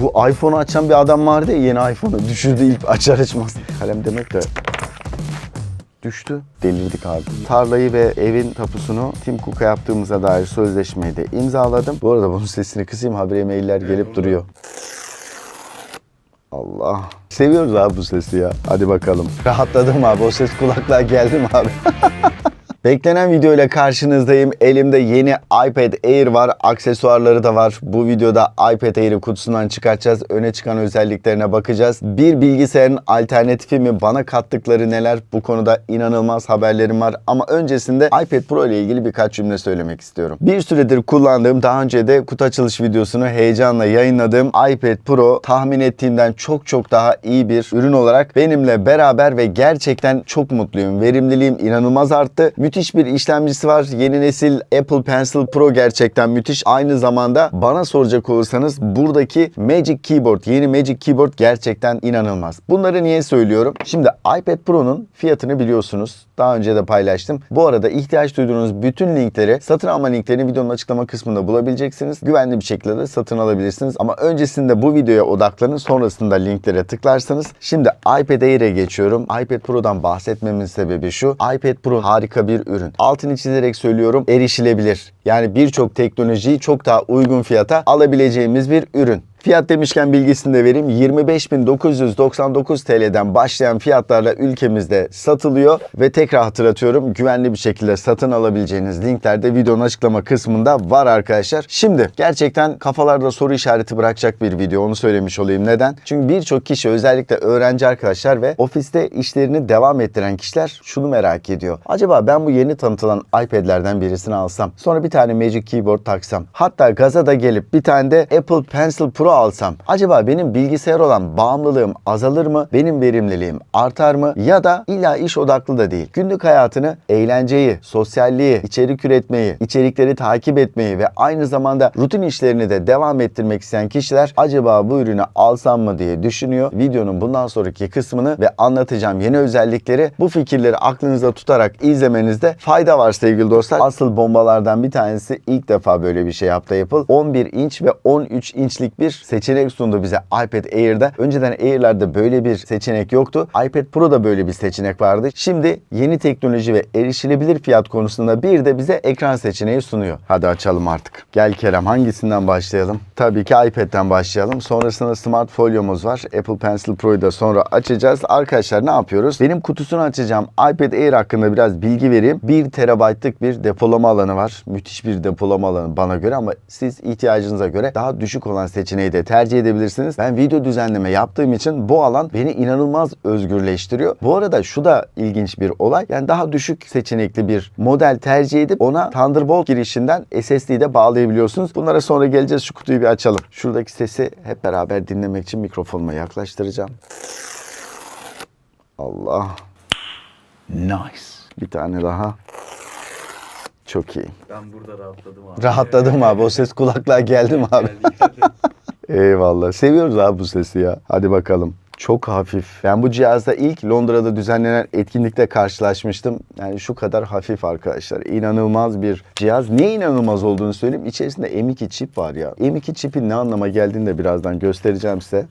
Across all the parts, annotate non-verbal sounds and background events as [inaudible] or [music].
Bu iPhone'u açan bir adam vardı ya yeni iPhone'u. Düşürdü ilk açar açmaz. Kalem demek de düştü. Delirdik abi. Tarlayı ve evin tapusunu Tim Cook'a yaptığımıza dair sözleşmeyi de imzaladım. Bu arada bunun sesini kısayım habire mailler gelip duruyor. Allah. Seviyoruz abi bu sesi ya. Hadi bakalım. Rahatladım abi. O ses kulaklığa geldi mi abi? [laughs] Beklenen video ile karşınızdayım. Elimde yeni iPad Air var. Aksesuarları da var. Bu videoda iPad Air'i kutusundan çıkartacağız. Öne çıkan özelliklerine bakacağız. Bir bilgisayarın alternatifi mi? Bana kattıkları neler? Bu konuda inanılmaz haberlerim var. Ama öncesinde iPad Pro ile ilgili birkaç cümle söylemek istiyorum. Bir süredir kullandığım, daha önce de kutu açılış videosunu heyecanla yayınladığım iPad Pro tahmin ettiğimden çok çok daha iyi bir ürün olarak benimle beraber ve gerçekten çok mutluyum. Verimliliğim inanılmaz arttı. Müthiş bir işlemcisi var. Yeni nesil Apple Pencil Pro gerçekten müthiş. Aynı zamanda bana soracak olursanız buradaki Magic Keyboard, yeni Magic Keyboard gerçekten inanılmaz. Bunları niye söylüyorum? Şimdi iPad Pro'nun fiyatını biliyorsunuz. Daha önce de paylaştım. Bu arada ihtiyaç duyduğunuz bütün linkleri, satın alma linklerini videonun açıklama kısmında bulabileceksiniz. Güvenli bir şekilde de satın alabilirsiniz. Ama öncesinde bu videoya odaklanın. Sonrasında linklere tıklarsanız. Şimdi iPad Air'e geçiyorum. iPad Pro'dan bahsetmemin sebebi şu. iPad Pro harika bir ürün. Altını çizerek söylüyorum erişilebilir. Yani birçok teknolojiyi çok daha uygun fiyata alabileceğimiz bir ürün. Fiyat demişken bilgisini de vereyim. 25.999 TL'den başlayan fiyatlarla ülkemizde satılıyor ve tekrar hatırlatıyorum güvenli bir şekilde satın alabileceğiniz linkler de videonun açıklama kısmında var arkadaşlar. Şimdi gerçekten kafalarda soru işareti bırakacak bir video onu söylemiş olayım. Neden? Çünkü birçok kişi özellikle öğrenci arkadaşlar ve ofiste işlerini devam ettiren kişiler şunu merak ediyor. Acaba ben bu yeni tanıtılan iPad'lerden birisini alsam sonra bir tane Magic Keyboard taksam hatta gaza da gelip bir tane de Apple Pencil Pro alsam acaba benim bilgisayar olan bağımlılığım azalır mı? Benim verimliliğim artar mı? Ya da illa iş odaklı da değil. Günlük hayatını eğlenceyi, sosyalliği, içerik üretmeyi, içerikleri takip etmeyi ve aynı zamanda rutin işlerini de devam ettirmek isteyen kişiler acaba bu ürünü alsam mı diye düşünüyor. Videonun bundan sonraki kısmını ve anlatacağım yeni özellikleri bu fikirleri aklınızda tutarak izlemenizde fayda var sevgili dostlar. Asıl bombalardan bir tanesi ilk defa böyle bir şey yaptı Apple. 11 inç ve 13 inçlik bir seçenek sundu bize iPad Air'da. Önceden Air'lerde böyle bir seçenek yoktu. iPad Pro'da böyle bir seçenek vardı. Şimdi yeni teknoloji ve erişilebilir fiyat konusunda bir de bize ekran seçeneği sunuyor. Hadi açalım artık. Gel Kerem hangisinden başlayalım? Tabii ki iPad'den başlayalım. Sonrasında Smart Folyo'muz var. Apple Pencil Pro'yu da sonra açacağız. Arkadaşlar ne yapıyoruz? Benim kutusunu açacağım. iPad Air hakkında biraz bilgi vereyim. 1 terabaytlık bir depolama alanı var. Müthiş bir depolama alanı bana göre ama siz ihtiyacınıza göre daha düşük olan seçeneği de tercih edebilirsiniz. Ben video düzenleme yaptığım için bu alan beni inanılmaz özgürleştiriyor. Bu arada şu da ilginç bir olay. Yani daha düşük seçenekli bir model tercih edip ona Thunderbolt girişinden SSD'yi de bağlayabiliyorsunuz. Bunlara sonra geleceğiz. Şu kutuyu bir açalım. Şuradaki sesi hep beraber dinlemek için mikrofonuma yaklaştıracağım. Allah. Nice. Bir tane daha. Çok iyi. Ben burada rahatladım abi. Rahatladım abi. O ses kulaklığa geldi mi abi? Geldi, geldi. Eyvallah. Seviyoruz abi bu sesi ya. Hadi bakalım. Çok hafif. Ben bu cihazda ilk Londra'da düzenlenen etkinlikte karşılaşmıştım. Yani şu kadar hafif arkadaşlar. İnanılmaz bir cihaz. Niye inanılmaz olduğunu söyleyeyim. İçerisinde M2 çip var ya. M2 çipin ne anlama geldiğini de birazdan göstereceğim size.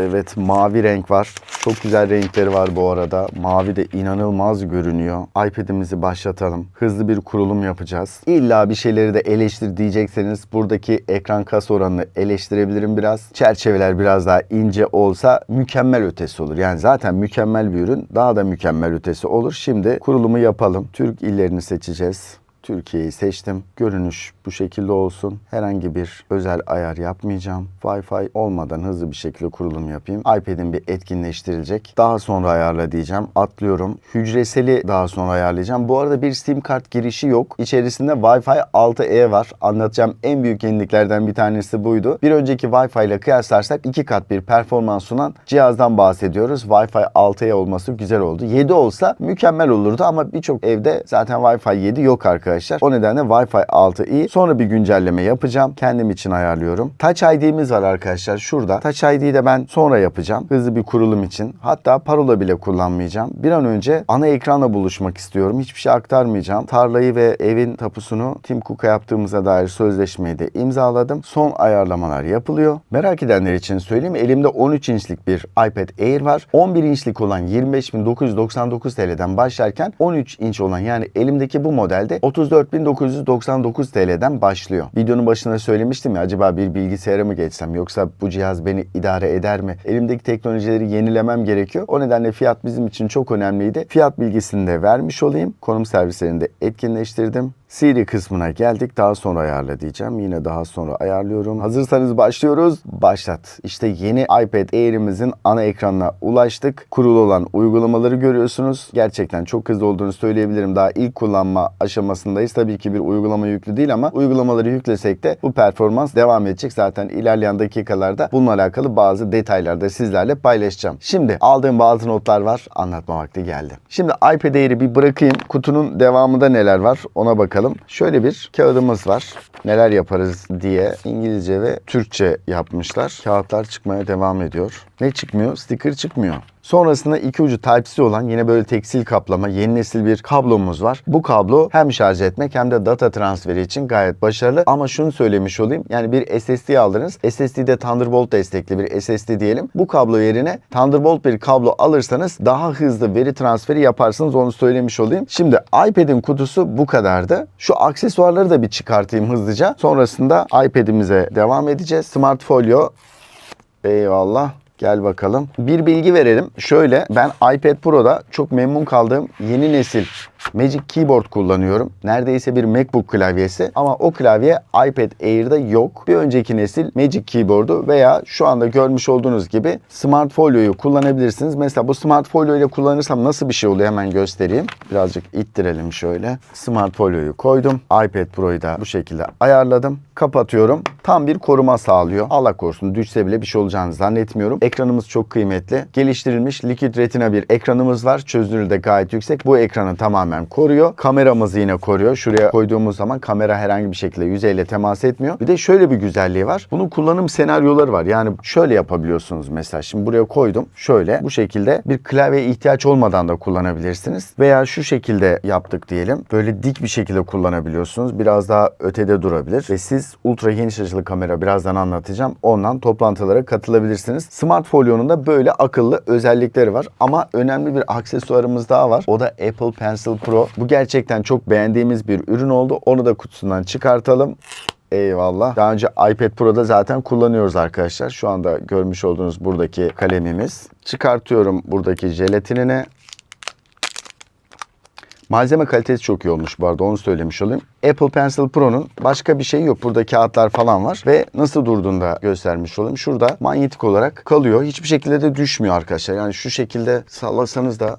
Evet mavi renk var. Çok güzel renkleri var bu arada. Mavi de inanılmaz görünüyor. iPad'imizi başlatalım. Hızlı bir kurulum yapacağız. İlla bir şeyleri de eleştir diyecekseniz buradaki ekran kas oranını eleştirebilirim biraz. Çerçeveler biraz daha ince olsa mükemmel ötesi olur. Yani zaten mükemmel bir ürün. Daha da mükemmel ötesi olur. Şimdi kurulumu yapalım. Türk illerini seçeceğiz. Türkiye'yi seçtim. Görünüş bu şekilde olsun. Herhangi bir özel ayar yapmayacağım. Wi-Fi olmadan hızlı bir şekilde kurulum yapayım. iPad'im bir etkinleştirilecek. Daha sonra ayarla diyeceğim. Atlıyorum. Hücreseli daha sonra ayarlayacağım. Bu arada bir SIM kart girişi yok. İçerisinde Wi-Fi 6E var. Anlatacağım en büyük yeniliklerden bir tanesi buydu. Bir önceki Wi-Fi ile kıyaslarsak iki kat bir performans sunan cihazdan bahsediyoruz. Wi-Fi 6E olması güzel oldu. 7 olsa mükemmel olurdu ama birçok evde zaten Wi-Fi 7 yok arkadaşlar. O nedenle Wi-Fi 6 iyi. Sonra bir güncelleme yapacağım. Kendim için ayarlıyorum. Touch ID'miz var arkadaşlar şurada. Touch ID'yi de ben sonra yapacağım. Hızlı bir kurulum için. Hatta parola bile kullanmayacağım. Bir an önce ana ekranla buluşmak istiyorum. Hiçbir şey aktarmayacağım. Tarlayı ve evin tapusunu Tim Cook'a yaptığımıza dair sözleşmeyi de imzaladım. Son ayarlamalar yapılıyor. Merak edenler için söyleyeyim. Elimde 13 inçlik bir iPad Air var. 11 inçlik olan 25.999 TL'den başlarken 13 inç olan yani elimdeki bu modelde 34.999 TL'den başlıyor. Videonun başında söylemiştim ya acaba bir bilgisayara mı geçsem yoksa bu cihaz beni idare eder mi? Elimdeki teknolojileri yenilemem gerekiyor. O nedenle fiyat bizim için çok önemliydi. Fiyat bilgisini de vermiş olayım. Konum servislerini de etkinleştirdim. Siri kısmına geldik. Daha sonra ayarla diyeceğim. Yine daha sonra ayarlıyorum. Hazırsanız başlıyoruz. Başlat. İşte yeni iPad Air'imizin ana ekranına ulaştık. Kurulu olan uygulamaları görüyorsunuz. Gerçekten çok hızlı olduğunu söyleyebilirim. Daha ilk kullanma aşamasındayız. Tabii ki bir uygulama yüklü değil ama uygulamaları yüklesek de bu performans devam edecek. Zaten ilerleyen dakikalarda bununla alakalı bazı detaylar da sizlerle paylaşacağım. Şimdi aldığım bazı notlar var. Anlatma vakti geldi. Şimdi iPad Air'i bir bırakayım. Kutunun devamında neler var ona bakalım. Şöyle bir kağıdımız var. Neler yaparız diye İngilizce ve Türkçe yapmışlar. Kağıtlar çıkmaya devam ediyor. Ne çıkmıyor? Sticker çıkmıyor. Sonrasında iki ucu Type-C olan yine böyle tekstil kaplama yeni nesil bir kablomuz var. Bu kablo hem şarj etmek hem de data transferi için gayet başarılı. Ama şunu söylemiş olayım. Yani bir SSD aldınız. SSD'de Thunderbolt destekli bir SSD diyelim. Bu kablo yerine Thunderbolt bir kablo alırsanız daha hızlı veri transferi yaparsınız. Onu söylemiş olayım. Şimdi iPad'in kutusu bu kadardı. Şu aksesuarları da bir çıkartayım hızlıca. Sonrasında iPad'imize devam edeceğiz. Smart Folio. Eyvallah. Gel bakalım. Bir bilgi verelim. Şöyle ben iPad Pro'da çok memnun kaldığım yeni nesil Magic Keyboard kullanıyorum. Neredeyse bir MacBook klavyesi ama o klavye iPad Air'da yok. Bir önceki nesil Magic Keyboard'u veya şu anda görmüş olduğunuz gibi Smart Folio'yu kullanabilirsiniz. Mesela bu Smart Folio ile kullanırsam nasıl bir şey oluyor hemen göstereyim. Birazcık ittirelim şöyle. Smart Folio'yu koydum. iPad Pro'yu da bu şekilde ayarladım. Kapatıyorum. Tam bir koruma sağlıyor. Allah korusun düşse bile bir şey olacağını zannetmiyorum. Ekranımız çok kıymetli. Geliştirilmiş Liquid Retina bir ekranımız var. Çözünürlüğü de gayet yüksek. Bu ekranı tamamen koruyor. Kameramızı yine koruyor. Şuraya koyduğumuz zaman kamera herhangi bir şekilde yüzeyle temas etmiyor. Bir de şöyle bir güzelliği var. Bunun kullanım senaryoları var. Yani şöyle yapabiliyorsunuz mesela. Şimdi buraya koydum. Şöyle bu şekilde bir klavyeye ihtiyaç olmadan da kullanabilirsiniz. Veya şu şekilde yaptık diyelim. Böyle dik bir şekilde kullanabiliyorsunuz. Biraz daha ötede durabilir. Ve siz ultra geniş açılı kamera birazdan anlatacağım. Ondan toplantılara katılabilirsiniz. Smart Folio'nun da böyle akıllı özellikleri var. Ama önemli bir aksesuarımız daha var. O da Apple Pencil Pro. Bu gerçekten çok beğendiğimiz bir ürün oldu. Onu da kutusundan çıkartalım. Eyvallah. Daha önce iPad Pro'da zaten kullanıyoruz arkadaşlar. Şu anda görmüş olduğunuz buradaki kalemimiz. Çıkartıyorum buradaki jelatinini. Malzeme kalitesi çok iyi olmuş bu arada onu söylemiş olayım. Apple Pencil Pro'nun başka bir şeyi yok. Burada kağıtlar falan var ve nasıl durduğunu da göstermiş olayım. Şurada manyetik olarak kalıyor. Hiçbir şekilde de düşmüyor arkadaşlar. Yani şu şekilde sallasanız da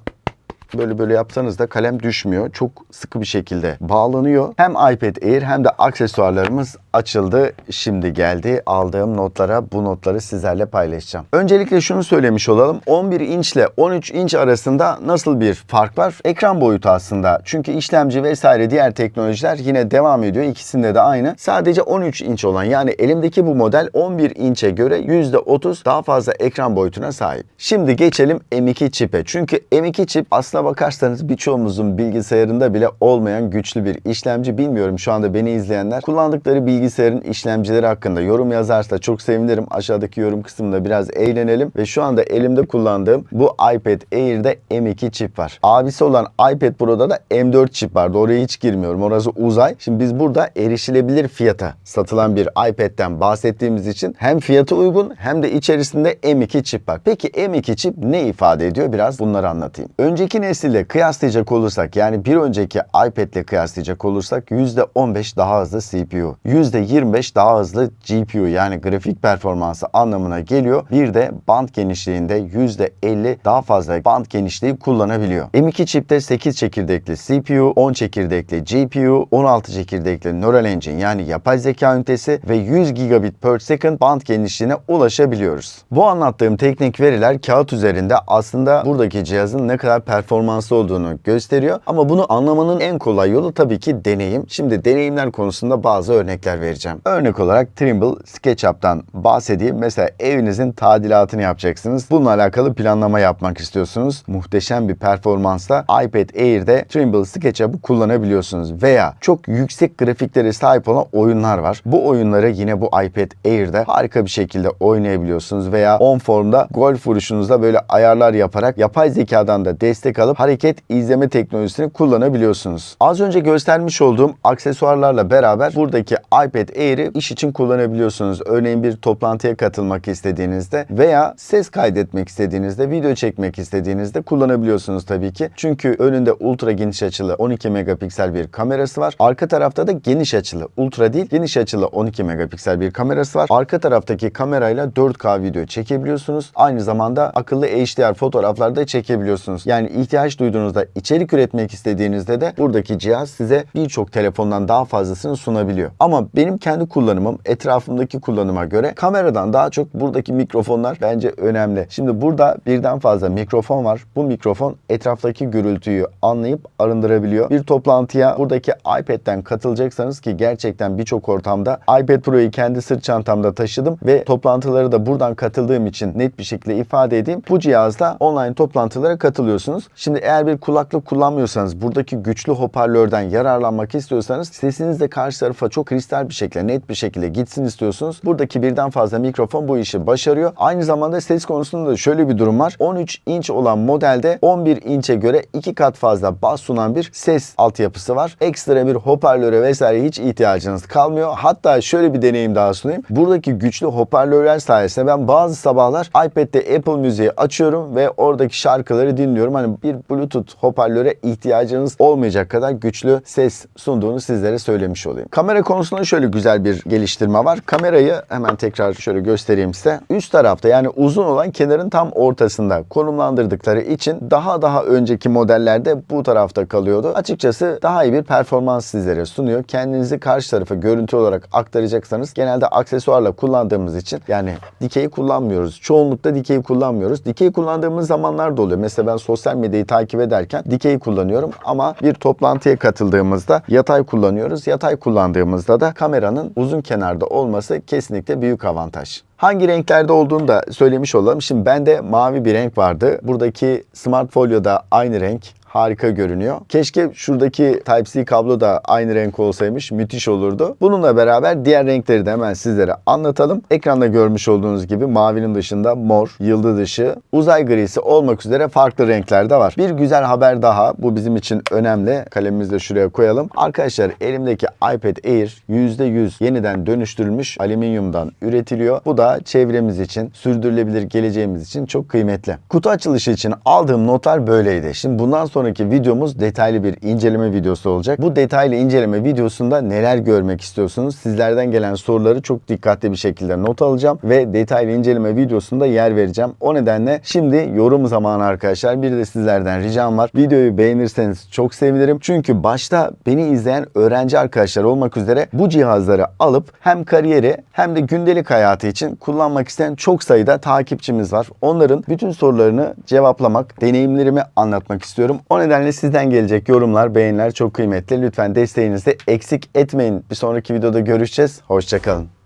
böyle böyle yapsanız da kalem düşmüyor. Çok sıkı bir şekilde bağlanıyor. Hem iPad Air hem de aksesuarlarımız açıldı. Şimdi geldi aldığım notlara bu notları sizlerle paylaşacağım. Öncelikle şunu söylemiş olalım. 11 inç ile 13 inç arasında nasıl bir fark var? Ekran boyutu aslında. Çünkü işlemci vesaire diğer teknolojiler yine devam ediyor. İkisinde de aynı. Sadece 13 inç olan yani elimdeki bu model 11 inçe göre %30 daha fazla ekran boyutuna sahip. Şimdi geçelim M2 çipe. Çünkü M2 çip aslına bakarsanız birçoğumuzun bilgisayarında bile olmayan güçlü bir işlemci. Bilmiyorum şu anda beni izleyenler kullandıkları bilgisayarın işlemcileri hakkında yorum yazarsa çok sevinirim. Aşağıdaki yorum kısmında biraz eğlenelim. Ve şu anda elimde kullandığım bu iPad Air'de M2 çip var. Abisi olan iPad Pro'da da M4 çip vardı. Oraya hiç girmiyorum. Orası uzay. Şimdi biz burada erişilebilir fiyata satılan bir iPad'den bahsettiğimiz için hem fiyatı uygun hem de içerisinde M2 çip var. Peki M2 çip ne ifade ediyor? Biraz bunları anlatayım. Önceki nesille kıyaslayacak olursak yani bir önceki iPad ile kıyaslayacak olursak %15 daha hızlı CPU. %25 daha hızlı GPU yani grafik performansı anlamına geliyor. Bir de band genişliğinde %50 daha fazla band genişliği kullanabiliyor. M2 çipte 8 çekirdekli CPU, 10 çekirdekli GPU, 16 çekirdekli Neural Engine yani yapay zeka ünitesi ve 100 gigabit per second band genişliğine ulaşabiliyoruz. Bu anlattığım teknik veriler kağıt üzerinde aslında buradaki cihazın ne kadar performanslı olduğunu gösteriyor. Ama bunu anlamanın en kolay yolu tabii ki deneyim. Şimdi deneyimler konusunda bazı örnekler vereceğim. Örnek olarak Trimble SketchUp'tan bahsedeyim. Mesela evinizin tadilatını yapacaksınız. Bununla alakalı planlama yapmak istiyorsunuz. Muhteşem bir performansla iPad Air'de Trimble SketchUp'ı kullanabiliyorsunuz. Veya çok yüksek grafiklere sahip olan oyunlar var. Bu oyunları yine bu iPad Air'de harika bir şekilde oynayabiliyorsunuz. Veya on formda golf vuruşunuzda böyle ayarlar yaparak yapay zekadan da destek alıp hareket izleme teknolojisini kullanabiliyorsunuz. Az önce göstermiş olduğum aksesuarlarla beraber buradaki iPad Air'i iş için kullanabiliyorsunuz. Örneğin bir toplantıya katılmak istediğinizde veya ses kaydetmek istediğinizde, video çekmek istediğinizde kullanabiliyorsunuz tabii ki. Çünkü önünde ultra geniş açılı 12 megapiksel bir kamerası var. Arka tarafta da geniş açılı, ultra değil geniş açılı 12 megapiksel bir kamerası var. Arka taraftaki kamerayla 4K video çekebiliyorsunuz. Aynı zamanda akıllı HDR fotoğraflar da çekebiliyorsunuz. Yani ihtiyaç duyduğunuzda içerik üretmek istediğinizde de buradaki cihaz size birçok telefondan daha fazlasını sunabiliyor. Ama benim kendi kullanımım etrafımdaki kullanıma göre kameradan daha çok buradaki mikrofonlar bence önemli. Şimdi burada birden fazla mikrofon var. Bu mikrofon etraftaki gürültüyü anlayıp arındırabiliyor. Bir toplantıya buradaki iPad'den katılacaksanız ki gerçekten birçok ortamda iPad Pro'yu kendi sırt çantamda taşıdım ve toplantıları da buradan katıldığım için net bir şekilde ifade edeyim. Bu cihazda online toplantılara katılıyorsunuz. Şimdi eğer bir kulaklık kullanmıyorsanız buradaki güçlü hoparlörden yararlanmak istiyorsanız sesiniz de karşı tarafa çok kristal bir şekilde net bir şekilde gitsin istiyorsunuz. Buradaki birden fazla mikrofon bu işi başarıyor. Aynı zamanda ses konusunda da şöyle bir durum var. 13 inç olan modelde 11 inçe göre iki kat fazla bas sunan bir ses altyapısı var. Ekstra bir hoparlöre vesaire hiç ihtiyacınız kalmıyor. Hatta şöyle bir deneyim daha sunayım. Buradaki güçlü hoparlörler sayesinde ben bazı sabahlar iPad'de Apple Müziği açıyorum ve oradaki şarkıları dinliyorum. Hani bir Bluetooth hoparlöre ihtiyacınız olmayacak kadar güçlü ses sunduğunu sizlere söylemiş olayım. Kamera konusunda şöyle güzel bir geliştirme var. Kamerayı hemen tekrar şöyle göstereyim size. Üst tarafta yani uzun olan kenarın tam ortasında konumlandırdıkları için daha daha önceki modellerde bu tarafta kalıyordu. Açıkçası daha iyi bir performans sizlere sunuyor. Kendinizi karşı tarafa görüntü olarak aktaracaksanız genelde aksesuarla kullandığımız için yani dikey kullanmıyoruz. Çoğunlukla dikey kullanmıyoruz. Dikey kullandığımız zamanlar da oluyor. Mesela ben sosyal medyayı takip ederken dikey kullanıyorum ama bir toplantıya katıldığımızda yatay kullanıyoruz. Yatay kullandığımızda da kameranın uzun kenarda olması kesinlikle büyük avantaj. Hangi renklerde olduğunu da söylemiş olalım. Şimdi bende mavi bir renk vardı. Buradaki Smart Folio'da aynı renk harika görünüyor. Keşke şuradaki Type-C kablo da aynı renk olsaymış. Müthiş olurdu. Bununla beraber diğer renkleri de hemen sizlere anlatalım. Ekranda görmüş olduğunuz gibi mavinin dışında mor, yıldız dışı, uzay grisi olmak üzere farklı renklerde var. Bir güzel haber daha. Bu bizim için önemli. Kalemimizi de şuraya koyalım. Arkadaşlar elimdeki iPad Air %100 yeniden dönüştürülmüş alüminyumdan üretiliyor. Bu da çevremiz için, sürdürülebilir geleceğimiz için çok kıymetli. Kutu açılışı için aldığım notlar böyleydi. Şimdi bundan sonra sonraki videomuz detaylı bir inceleme videosu olacak. Bu detaylı inceleme videosunda neler görmek istiyorsunuz? Sizlerden gelen soruları çok dikkatli bir şekilde not alacağım ve detaylı inceleme videosunda yer vereceğim. O nedenle şimdi yorum zamanı arkadaşlar. Bir de sizlerden ricam var. Videoyu beğenirseniz çok sevinirim. Çünkü başta beni izleyen öğrenci arkadaşlar olmak üzere bu cihazları alıp hem kariyeri hem de gündelik hayatı için kullanmak isteyen çok sayıda takipçimiz var. Onların bütün sorularını cevaplamak, deneyimlerimi anlatmak istiyorum. O nedenle sizden gelecek yorumlar, beğeniler çok kıymetli. Lütfen desteğinizi eksik etmeyin. Bir sonraki videoda görüşeceğiz. Hoşçakalın.